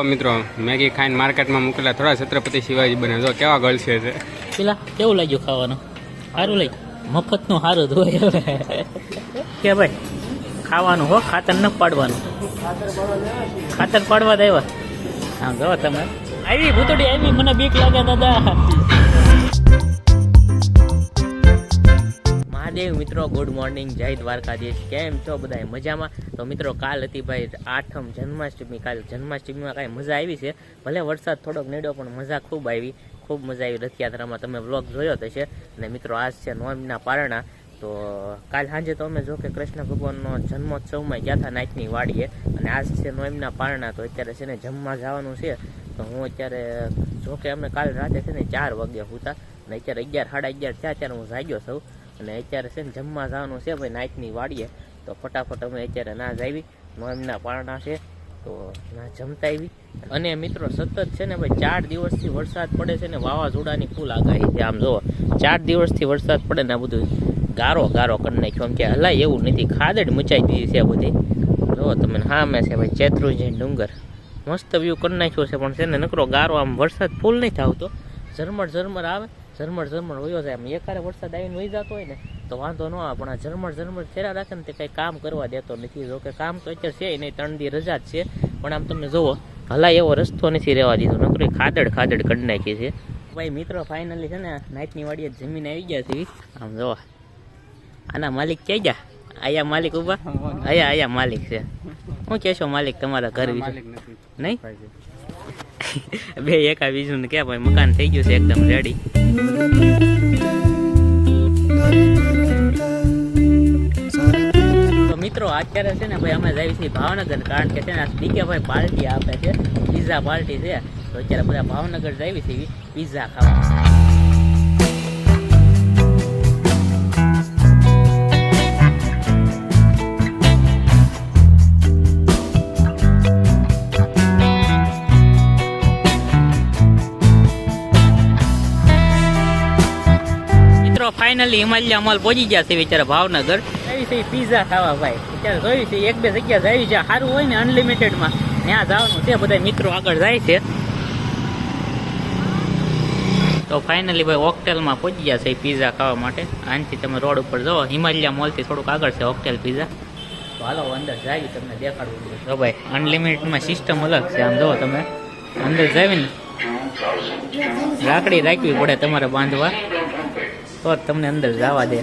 મિત્રો, મેગી ખાઈને માર્કેટમાં મૂકેલા થોડા છત્રપતિ શિવાજી બને જો, કેવા ગળશે છે પેલા કેવું લાગ્યું ખાવાનું? સારું લાગ્યું. મફતનું સારું ધોય કે ભાઈ, ખાવાનું હો, ખાતર ન પાડવાનું. ખાતર પાડવા દેવા હા જો તમે. આવી ભૂતડી, આવી મને બીક લાગે દાદા. મહાદેવ. મિત્રો ગુડ મોર્નિંગ જય દ્વારકાધીશ. કેમ છો બધા મજામાં? તો મિત્રો, કાલ હતી ભાઈ આઠમ જન્માષ્ટમી. કાલ જન્માષ્ટમીમાં કાંઈ મજા આવી છે? ભલે વરસાદ થોડોક નડ્યો, પણ મજા ખૂબ આવી. ખૂબ મજા આવી રથયાત્રામાં. તમે વ્લોગ જોયો થશે અને મિત્રો, આજ છે નોમના પારણા. તો કાલ સાંજે તો અમે જો કે કૃષ્ણ ભગવાનનો જન્મોત્સવમાં ગયા હતા નાઇટની વાડીએ. અને આજ છે નોમના પારણા. તો અત્યારે છે ને જમવા જવાનું છે. તો હું અત્યારે જો કે અમે કાલ રાતે છે ને ચાર વાગ્યા હતા. અને અત્યારે અગિયાર, સાડા અગિયાર થયા ત્યારે હું જાગ્યો સૌ અને અત્યારે છે ને જમવા જવાનું છે ભાઈ નાઇટની વાડીએ. તો ફટાફટ અમે અત્યારે ના જ આવી. નોમના પારણા છે. તો ના જમતા આવી. અને મિત્રો, સતત છે ને ભાઈ, ચાર દિવસથી વરસાદ પડે છે ને, વાવાઝોડાની ફૂલ આગાહી છે. આમ જુઓ ચાર દિવસથી વરસાદ પડે ને આ બધું ગારો ગારો કરી નાખ્યો. એમ કે હલાય એવું નથી. ખાદડ મચાઈ દીધી છે બધી. જુઓ તમે હા મેં છે ભાઈ ચેત્રુંજી ડુંગર. મસ્ત વ્યૂ કરી નાખ્યો છે પણ છે ને, નકરો ગારો આમ વરસાદ ફૂલ નહીં આવતો ઝરમર ઝરમર આવે. ઝરમર ઝરમર વયો જાય. એમ એકારે વરસાદ આવીને વહી જતો હોય ને તો વાંધો ન આવે. પણ આ ઝરમર ઝરમર ફેરા રાખે ને તે કંઈ કામ કરવા દેતો નથી. જો કે કામ તો અત્યારે છે નહીં ત્રણ દી રજા જ છે. પણ આમ તમે જુઓ ભલા એવો રસ્તો નથી રહેવા દીધો. નોકરી ખાદડ ખાદડ કરી નાખી છે. ભાઈ મિત્રો ફાઇનલી છે ને નાઇટની વાડીએ જમીન આવી ગયા છે. આમ જોવા આના માલિક ક્યાં ગયા? આયા માલિક ઊભા આયા. આયા માલિક છે. હું કહેશો માલિક તમારા ઘર વિશે? નહીં? બે એકા ને કે ભાઈ મકાન થઈ ગયું છે એકદમ રેડી તો મિત્રો, અત્યારે છે ને ભાઈ અમે જઈએ છીએ ભાવનગર, કારણ કે છે ને ડીકે ભાઈ પાર્ટી આપે છે, પીઝા પાર્ટી છે. તો અત્યારે બધા ભાવનગર જઈએ છીએ પીઝા ખાવા. ફાઇનલી હિમાલય મોલ પહોંચી ગયા છે વિચારે ભાવનગર. આવી છે પીઝા ખાવા ભાઈ. અત્યારે જોયું છે એક બે જગ્યા જાય છે. સારું હોય ને અનલિમિટેડમાં ત્યાં જવાનું છે બધા મિત્રો આગળ જાય છે. તો ફાઇનલી ભાઈ હોટેલમાં પહોંચી ગયા છે પીઝા ખાવા માટે. આનથી તમે રોડ ઉપર જાઓ હિમાલયા મોલથી થોડુંક આગળ છે હોટેલ પીઝા તો હાલો અંદર જાય તમને દેખાડવું જો ભાઈ અનલિમિટેડમાં સિસ્ટમ અલગ છે આમ જુઓ તમે. અંદર જાવી ને રાખડી રાખવી પડે તમારે બાંધવા. તો જ તમને અંદર જવા દે.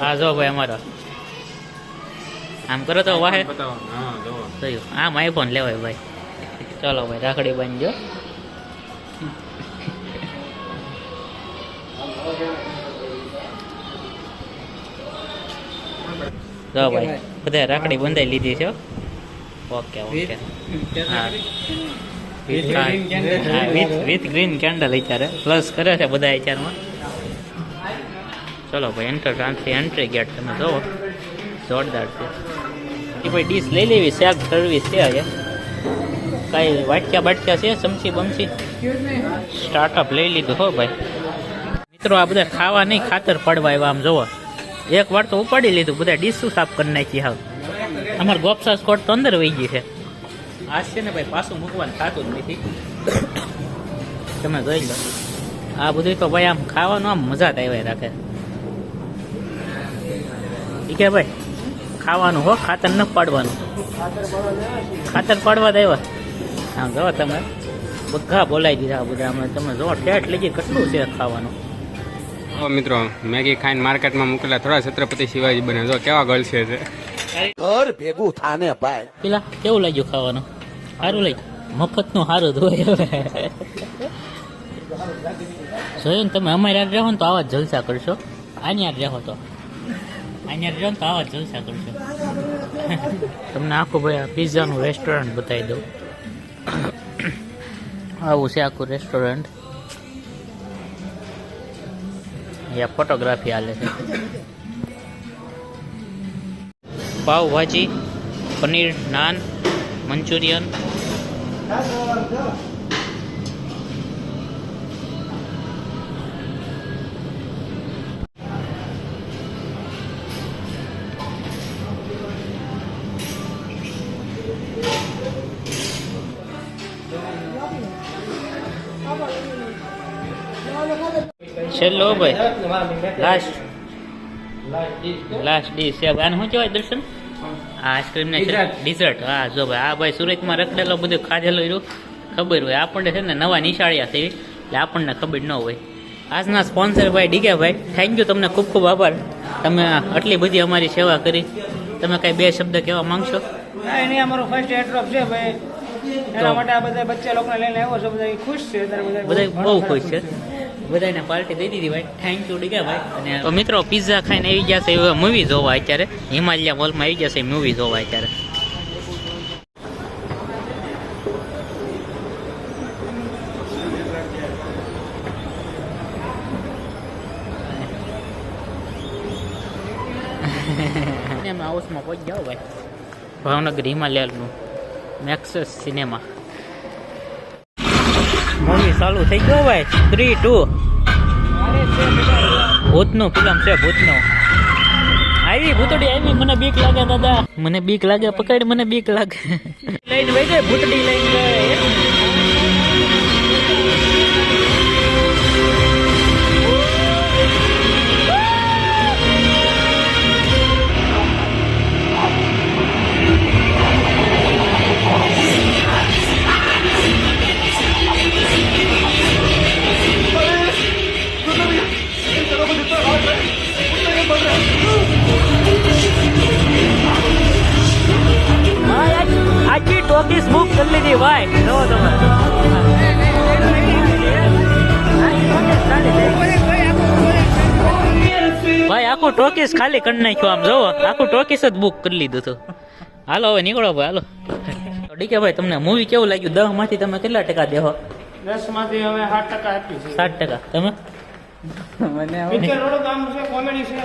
હા જો ભાઈ અમારો. આમ કરો તો વાહે. બતાવો થયું આમ આઈફોન લેવાય ભાઈ. ચલો ભાઈ રાખડી બાંધજો. જો ભાઈ બધા રાખડી બંધાઈ લીધી છે ઓકે ઓકે. હા. વિથ વિથ ગ્રીન કેન્ડલ અત્યારે. પ્લસ કરે છે બધા અત્યારમાં. ચલો ભાઈ એન્ટર ટ્રાન્સથી એન્ટ્રી ગેટ તમે જોવો. જોરદાર છે. એ ભાઈ ડીશ લઈ લેવી સેલ્ફ સર્વિસ છે આજે? કાંઈ વાટક્યા બાટક્યા છે, ચમચી બમચી? સ્ટાર્ટઅપ લઈ લીધું હો ભાઈ. મિત્રો, આ બધા ખાવા નહીં ખાતર પડવા એવા આમ જોવો. એક વાર તો ઉપાડી લીધું, બધા ડીશું સાફ કરી નાખી હાવ. અમારે ગોપસા સ્કોટ તો અંદર વહી ગઈ છે. આ છે ને ભાઈ, પાછું મૂકવાનું થતું જ નથી. તમે જોઈ લો. આ બધું તો ભાઈ આમ ખાવાનું આમ મજા જ આવ્યા રાખે. હે ભાઈ? ખાવાનું હો ખાતર ન પાડવાનું. ખાતર પાડવા દેવા હા જો તમે. બધા બોલાવી દીધા બધા. અમે તમે જો ઠેઠ લઈ કેટલું છે ખાવાનું? મિત્રો મેગી ખાઈને માર્કેટમાં મૂકેલા થોડા છત્રપતિ શિવાજી બને જો કેવા ગળશે છે ઘર ભેગું થાને ભાઈ. પેલા કેવું લાગ્યું ખાવાનું? સારું લાગ્યું. મફતનું સારું ધોય હવે. જોયું ને તમે? અમારી યાદ રહો ને તો આવા જ જલસા કરશો. આની યાદ રહો તો. આની યાદ રહો તો આવા જલસા કરશો. તમને આખું ભાઈ પિઝાનું રેસ્ટોરન્ટ બતાવી દઉં. આવું છે આખું રેસ્ટોરન્ટ અહીંયા ફોટોગ્રાફી હાલે છે. પાવભાજી પનીર નાન, મંચુરિયન. છેલ્લો ભાઈ. લાસ્ટ લાસ્ટ ડીશ છે આને શું કહેવાય દર્શન? આ આઈસ્ક્રીમ ને ડિઝર્ટ હા જો ભાઈ આ ભાઈ સુરતમાં રખડેલો બધું ખાધેલું રહ્યું. ખબર હોય આપણને છે ને નવા નિશાળિયા થઈ એટલે આપણને ખબર ન હોય. આજના સ્પોન્સર ભાઈ ડીકે ભાઈ થેન્ક યુ તમને ખૂબ ખૂબ આભાર. તમે આટલી બધી અમારી સેવા કરી. તમે કઈ બે શબ્દ કહેવા માંગશો? ના એની અમારો ફર્સ્ટ એડ્રોપ છે ભાઈ. એના માટે આ બધા બચ્ચા લોકોને લઈને આવ્યો છે બધા ખુશ છે બધા બહુ ખુશ છે. બધાને પાર્ટી દઈ દીધી ભાઈ. થેન્ક યુ ડીકે ભાઈ. અને તો મિત્રો પિઝા ખાઈને આવી ગયા છે. એવા મૂવી જોવા અત્યારે. હિમાલયા મોલમાં આવી ગયા છે મૂવી જોવા અત્યારે. હાઉસમાં પહોંચી જાઓ ભાઈ. ભાવનગર હિમાલયનું મેક્સસ સિનેમા મૂવી ચાલુ થઈ ગયો ભાઈ. થ્રી ટુ ભૂતનું ફિલ્મ છે ભૂતનું. આવી ભૂતડી આવી મને બીક લાગે દાદા. મને બીક લાગે પકડ મને બીક લાગે. લઈને ભાઈ જાય ભૂતડી લઈને. ટોકીસ બુક કરી લીધી ભાઈ. જો તમે. ભાઈ આખું ટોકીસ ખાલી કરી નાખ્યું આમ જોવો આખું ટોકીસ જ બુક કરી લીધું હતું હાલો હવે નીકળો ભાઈ હાલો. ડીકે ભાઈ તમને મૂવી કેવું લાગ્યું? દહમાંથી તમે કેટલા ટકા દેહો? દસમાંથી અમે સાત ટકા આપ્યું સાત ટકા. તમે? પિક્ચર છે કોમેડી છે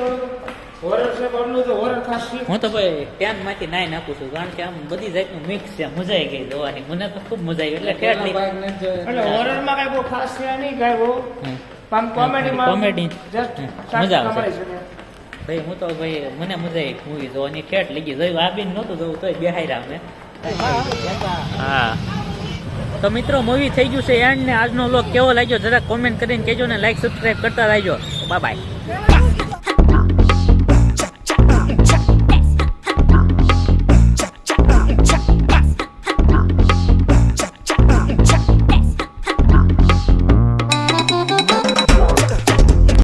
હોરર છે પણ તો હોરર ખાસ છે. હું તો ભાઈ ટેનમાંથી નાઈ નાખું છું કારણ કે આમ બધી જાતનું મિક્સ છે મજા આવી ગઈ જોવાની. મને તો ખૂબ મજા આવી એટલે નહીં એટલે હોરરમાં કઈ બહુ ખાસ છે નહીં કઈ બહુ. પણ કોમેડી માં કોમેડી જસ્ટ મજા આવે ભાઈ હું તો ભાઈ મને મજા આવી મૂવી જોવાની. ઠેઠ લઈ ગઈ. જોયું આ બેન નહોતું જોવું તોય બેહાઈ રહ્યા અમે. હા. તો મિત્રો મૂવી થઈ ગયું છે એન્ડ ને આજનો લોક કેવો લાગ્યો? જરા કોમેન્ટ કરીને કહેજો ને લાઈક સબસ્ક્રાઈબ કરતા રહેજો. Bye bye